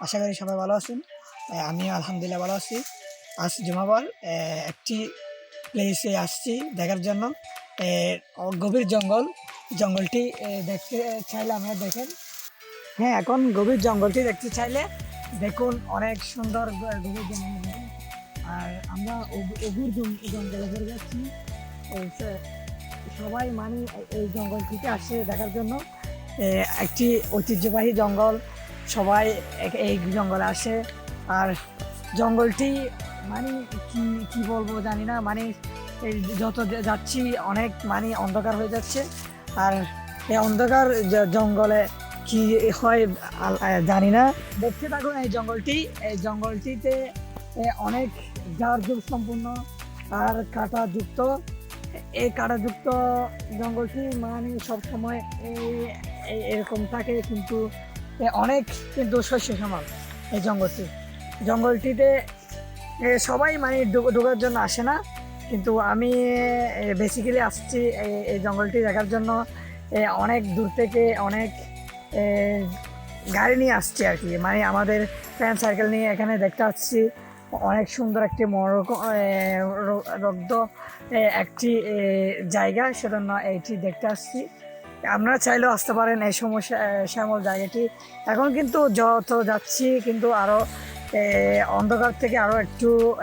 আশা করি সবাই ভালো আছেন। আমিও আলহামদুলিল্লাহ ভালো আছি। আজ জুমাবার একটি প্লেসে আসছি দেখার জন্য। গভীর জঙ্গল। জঙ্গলটি দেখতে চাইলে আপনারা দেখেন। হ্যাঁ এখন গভীর জঙ্গলটি দেখতে চাইলে দেখুন অনেক সুন্দর গভীর জঙ্গল আর আমরা জং- জঙ্গলে ঘুরে যাচ্ছি। সবাই মানে এই- এই জঙ্গলটিতে আসে দেখার জন্য। একটি ঐতিহ্যবাহী জঙ্গল। সবাই এই জঙ্গলে আসে। আর জঙ্গলটি মানে কি কি বলব জানি না মানে এই যত যাচ্ছি অনেক মানে অন্ধকার হয়ে যাচ্ছে। আর এই অন্ধকার জঙ্গলে কি হয় জানি না। দেখতে থাকুন এই জঙ্গলটি। এই জঙ্গলটিতে অনেক ঝাড় ঝুড় সম্পূর্ণ আর কাটা যুক্ত এই কাটাযুক্ত জঙ্গলটি মানে সবসময় এই এরকম থাকে, কিন্তু অনেক কিন্তু শস্য সমান এই জঙ্গলটি। জঙ্গলটিতে সবাই মানে ঢুক- ঢোকার জন্য আসে না। কিন্তু আমি বেসিক্যালি আসছি এই- জঙ্গলটি দেখার জন্য। অনেক দূর থেকে অনেক গাড়ি নিয়ে আসছি আর কি। মানে আমাদের ফ্রেন্ড সার্কেল নিয়ে এখানে দেখতে আসছি। অনেক সুন্দর একটি মনোরক রক্ত একটি জায়গা। সেজন্য এইটি দেখতে আসছি। আপনারা চাইলেও আসতে পারেন এই সমস্যা শ্যামল জায়গাটি। এখন কিন্তু যত যাচ্ছি কিন্তু আরও অন্ধকার থেকে আরও একটু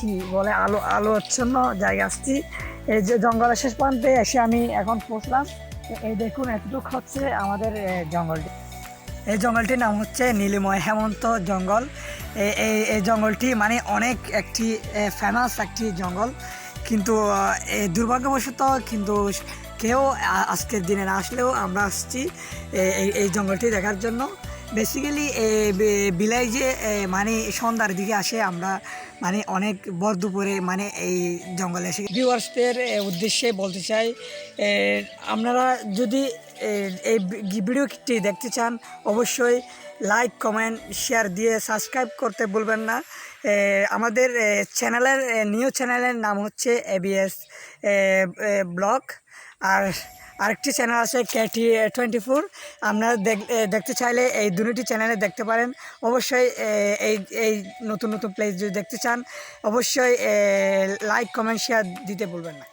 কি বলে, আলো আলো আচ্ছন্ন জায়গা আসছি। এই যে জঙ্গলের শেষ প্রান্তে এসে আমি এখন পৌঁছলাম। এই দেখুন, এতটুকু হচ্ছে আমাদের জঙ্গলটি। এই জঙ্গলটির নাম হচ্ছে নীলিময় হেমন্ত জঙ্গল। এই এই- জঙ্গলটি মানে অনেক একটি ফেমাস একটি জঙ্গল। কিন্তু দুর্ভাগ্যবশত কিন্তু কেউ আজকের দিনে না আসলেও আমরা আসছি এই জঙ্গলটি দেখার জন্য। বেসিক্যালি বিলাই যে মানে সন্ধ্যার দিকে আসে, আমরা মানে অনেক বর দুপুরে মানে এই জঙ্গলে এসে ভিউয়ার্সদের উদ্দেশ্যে বলতে চাই আপনারা যদি এই ভিডিওটি দেখতে চান, অবশ্যই লাইক কমেন্ট শেয়ার দিয়ে সাবস্ক্রাইব করতে ভুলবেন না। আমাদের চ্যানেলের নিউ চ্যানেলের নাম হচ্ছে এবিএস ব্লগ আর আরেকটি চ্যানেল আছে কেটি টোয়েন্টি ফোর আপনারা দেখ- দেখতে চাইলে এই দুটি চ্যানেলে দেখতে পারেন। অবশ্যই এই এই নতুন নতুন প্লেস যদি দেখতে চান, অবশ্যই লাইক কমেন্ট শেয়ার দিতে ভুলবেন না।